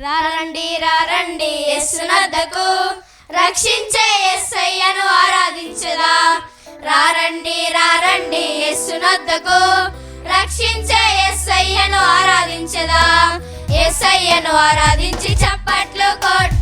రారండి రారండి ఎస్సునద్దకు రక్షించే ఎస్సయ్యను ఆరాధించదా. రారండి రారండి ఎస్సునద్దకు రక్షించే ఎస్సయ్యను ఆరాధించదా. ఎస్సయ్యను ఆరాధించి చప్పట్లు కొట్టు.